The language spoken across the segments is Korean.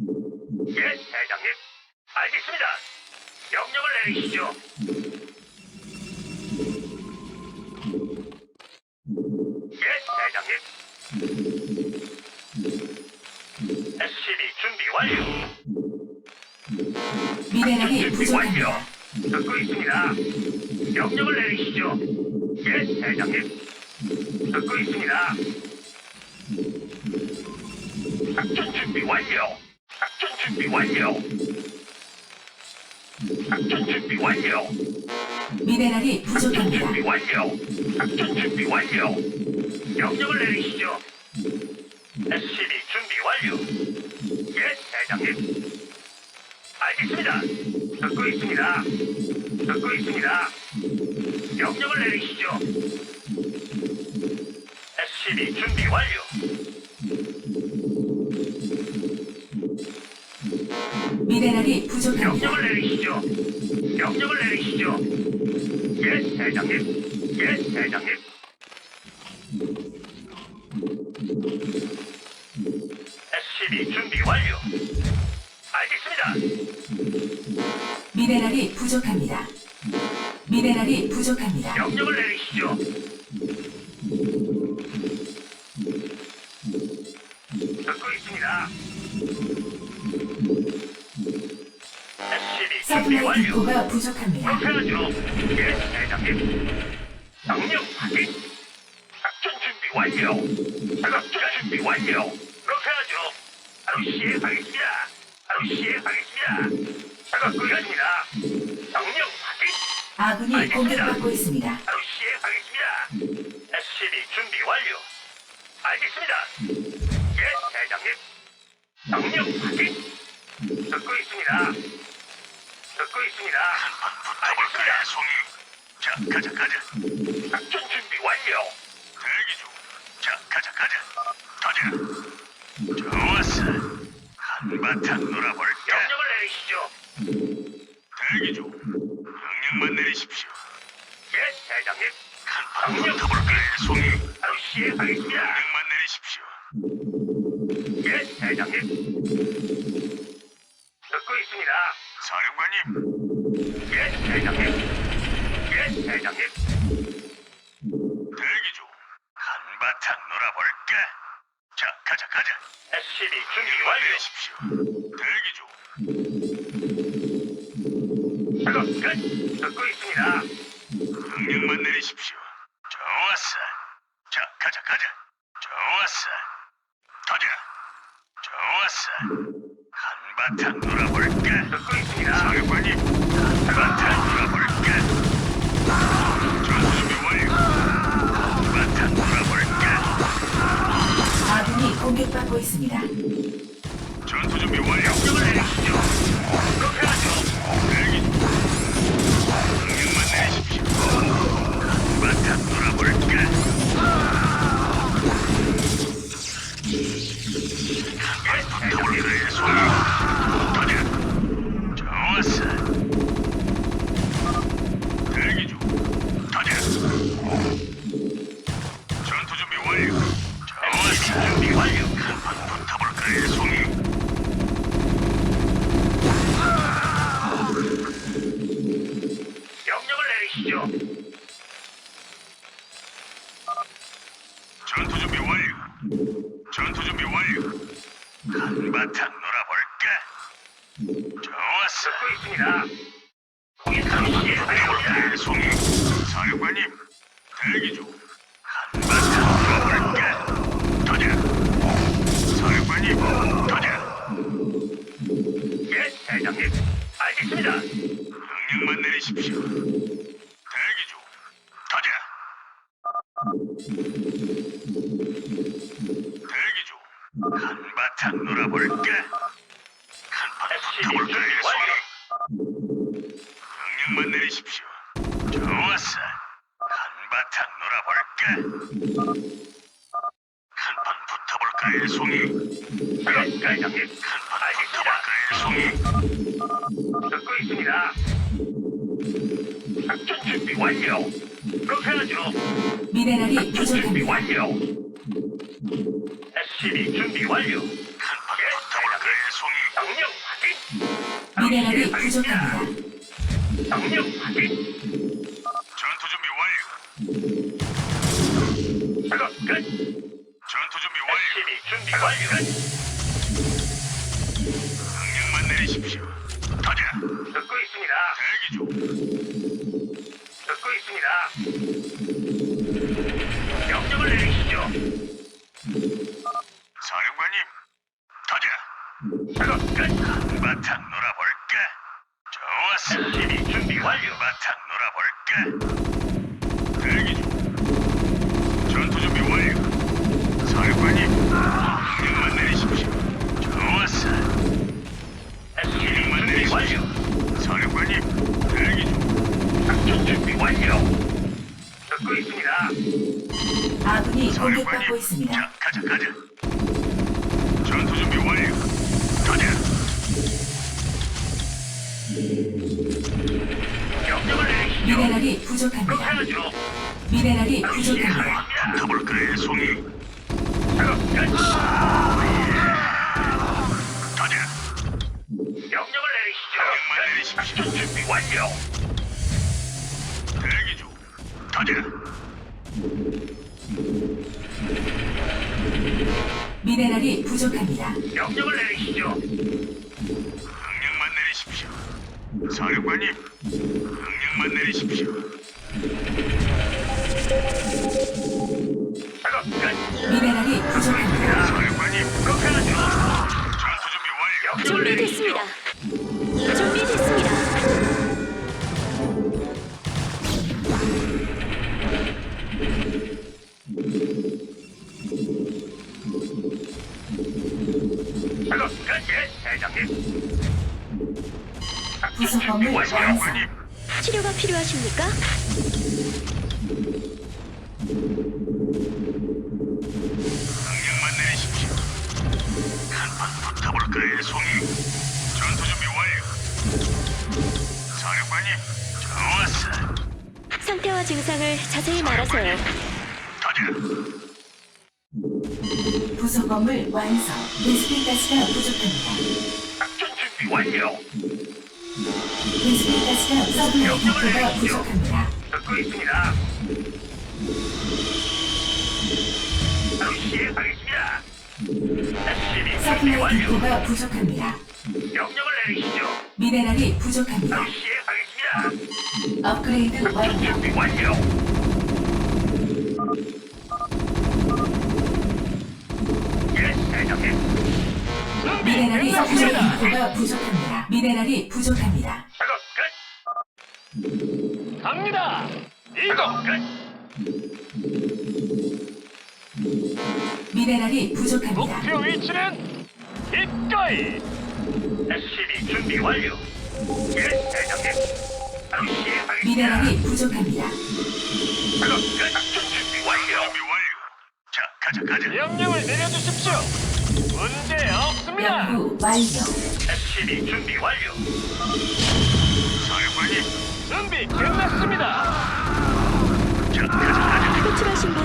예, 대장님. 알겠습니다. 명령을 내리시죠. 예, 대장님. SCB 준비 완료. 미네랄이 준비 부족합니다. 완료. 듣고 있습니다. 명령을 내리시죠. 예, 대장님. 듣고 있습니다. 작전 준비 완료. 준비 완료. 작전 준비 완료. 미네랄이 작전 준비 부족합니다. 완료. 작전 준비 완료. 명령을 내리시죠. SCB 준비 완료. 예, 대장님. 알겠습니다. 듣고 있습니다. 듣고 있습니다. 명령을 내리시죠. SCB 준비 완료. 미네랄이 부족합니다. 명령을 내리시죠. 명령을 내리시죠. 예, 대장님. 예, 대장님. SCB 준비 완료. 알겠습니다. 미네랄이 부족합니다. 미네랄이 부족합니다. 명령을 내리시죠. 서플라이. 디포가 부족합니다. 하죠. 예, 대장님. 확인. 작전 준비 완료. 작전 준비 완료. 그렇게 하죠. 바로 시행하겠습니다. 바로 시행하겠습니다. 작업 끝입니다. 명령 확인. 아군이 공격받고 있습니다. 바로 시행하겠습니다. SCB 준비 완료. 알겠습니다. 예, 대장님. 명령 확인. 듣고 있습니다. 듣고 있습니다. 알겠습니다. 송이. 자, 가자, 가자. 작전 준비 완료. 대기 중. 자, 가자, 가자. 가자. 사령관님, 예, 대장님. 예, 대장님. 대기 중. 한바탕 놀아볼까? 자, 가자, 가자. SCB 준비 완료. 내리십시오. 대기 중. 작업 끝. 듣고 있습니다. 명령만 내리십시오. 좋았어. 자, 가자, 가자. 좋았어. 가자. 좋았어. 듣고 있습니다. 사령관님? 전투 준비 완료. 한바탕 놀아볼까? 아군이 공격받고 있습니다. 전투 준비 완료. 내리시죠. 그렇게 하죠. 대기 내리십시오. 놀아볼까? 내리시죠. 전투 준비 완료. 전투 준비 완료. 한바탕 놀아볼까? 좋았어. 있습니다. 송이? 사령관님, 대기 중. 한바탕 놀아볼까? 가자. 사령관님, 가자. 예, 대장님. 알겠습니다. 명령만 내리십시오. 붙어볼까요, 송이? 대장님. 알겠습니다. 붙어볼까요, 송이? 듣고 있습니다. 작전 준비 완료. 그렇게 하죠. 미네랄이 작전 준비 부족합니다. 완료. SCB 준비 완료. 한판 붙어볼까요, 송이? 미네랄이 부족합니다. 명령 확인. 전투 준비 완료. 작업 끝. SCB 준비 완료. 명령만 내리십시오. 가자. 듣고 있습니다. 대기 중. 듣고 있습니다. 명령을 내리시죠. 사령관님. 가자. 작업 끝. 한바탕 놀아볼까? 좋았어. SCB 준비 완료. 한바탕 놀아볼까? 대기 중. 전투 준비 완료. 사령관님. 명령만 내리십시오. 좋았어. SCB 명령만 준비 내리십시오. 완료. 사령관님. 대기 중. 작전 준비 완료. 듣고 있습니다. 아군이 사령관님. 공격받고 있습니다. 자, 가자, 가자. 전투 준비 완료. 가자. 명령을 내리시죠. 미네랄이 부족합니다. 미네랄이 부족합니다. 더블클의 송이. 작업 끝. 가자. 명령을 내리시죠. 명령만 내리십시오. 작전 준비 완료. 대기 중. 가자. 미네랄이 부족합니다. 명령을 내리시죠. 명령만 내리십시오. 사령관님. 명령만 내리십시오. 미네랄이 부족합니다. 사령관님. 그렇게 하죠. 전투 준비 완료. 준비됐습니다. 준비됐습니다. 작업 끝. 예, 대장님. 구성범을 완료. 완성. 사령관님. 치료가 필요하십니까? 좋았어. 상태와 증상을 자세히 말하세요. 가자. 부속 건물 완성. 베스핀 가스가 부족합니다. 작전 준비 완료. 베스핀 가스가 서플라이 디포가 부족합니다. 듣고 있습니다. 바로 시행하겠습니다. SCB 준비 서플라이 완료. 디포가 부족합니다. 명령을 내리시죠. 미네랄이 부족합니다. 바로 시행 업그레이드 완료. 준비 완료. 예, 대장님. 미네랄이 디포가 부족합니다. 미네랄이 부족합니다. 작업 끝. 갑니다. 이동. 끝. 미네랄이 부족합니다. 목표 위치는 이거이. SCB 준비 완료. 예, 대장님. 미네랄이 부족합니다. 명령을 내려주십시오. 문제 없습니다. 연구 완료. SCB 준비 완료. 사령관님. 준비 끝났습니다. 자, 가자, 가자. 호출하신 분.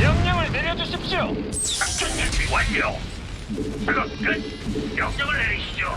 명령을 내려주십시오. 작전 준비 완료. 작업 끝. 명령을 내리시죠.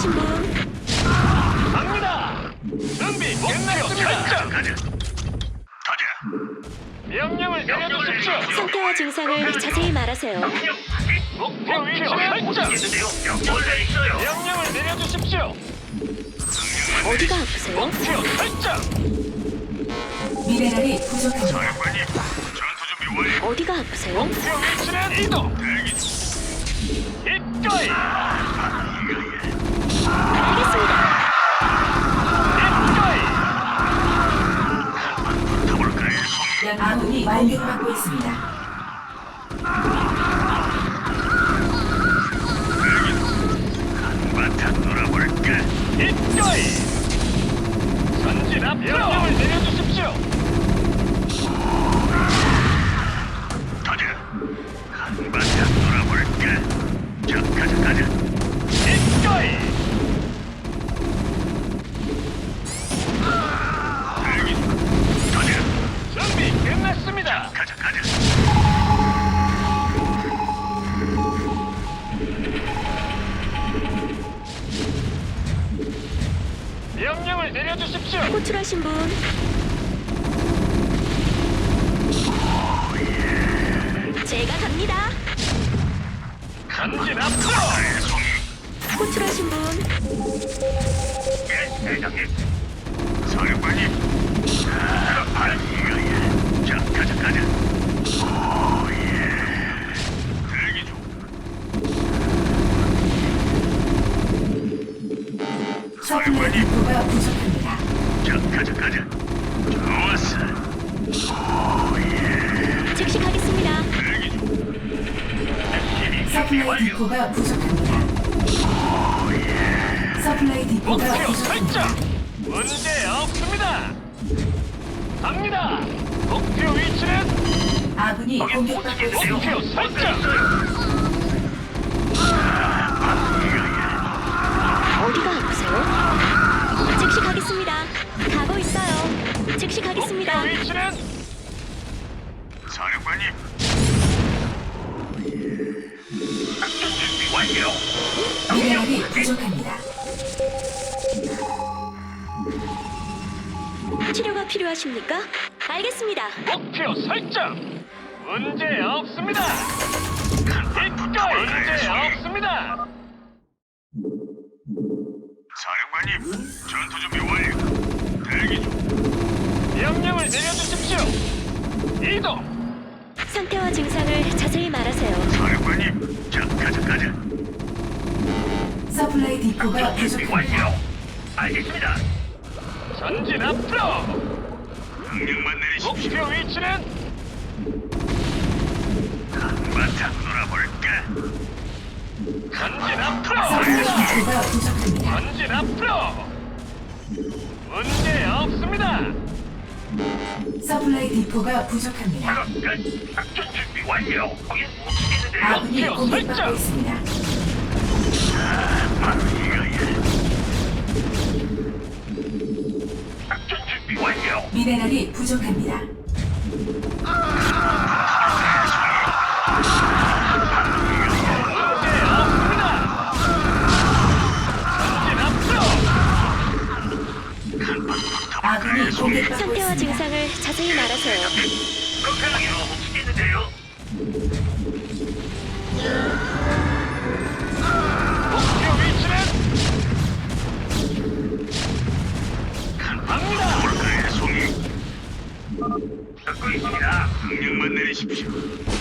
호출하신 분 갑니다. 준비 끝났습니다. 가자, 가자. 명령을 내려주십시오. 상태와 증상을 자세히 말하세요. 목표 위치는 설정. 명령을 내려주십시오. 어디가 아프세요? 목표 설정. 미네랄이 부족합니다. 어디가 아프세요? 목표 위치는 이동. 입가이. 알겠습니다. 입가이. 붙어볼까요, 송이? 양 아군이 공격받고 있습니다. 한바탕 놀아볼까? 입가이. 전진 앞으로. 명령을 내려주십시오. 가자. 한바탕 놀아볼까? 자, 가자, 가자. 호출하신 분 갑니다. 목표 위치는 아군이 공격받고 있습니다. 목표 설정. 어디가 아프세요? 즉시 가겠습니다. 가고 있어요. 즉시 가겠습니다. 목표 위치는 사령관님. 작전 준비 완료. 미네랄이 부족합니다. 치료가 필요하십니까? 알겠습니다. 목표 설정. 문제 없습니다. 입가이 문제 없습니다. 사령관님, 전투 준비 완료. 대기 중. 명령을 내려주십시오. 이동. 상태와 증상을 자세히 말하세요. 사령관님, 자, 가자, 가자. 서플라이 디포가 준비 부족합니다. 완료. 알겠습니다. 전진 앞으로. 명령만 내리십시오. 목표 위치는 한바탕 놀아볼까? 전진 앞으로. 부족합니다. 전진 앞으로. 문제 없습니다. 서플라이 디포가 부족합니다. 작업 끝. 작전 준비 완료. 거긴 못 치겠는데요. 아군이 공격받고. 있습니다. 바로 이 미네랄이 부족합니다. 아군이 공격받고 상태와 있습니다. 증상을 자세히 말하세요. 그렇게 하기로 치겠는데요. 듣고 있습니다. 명령만 내리십시오.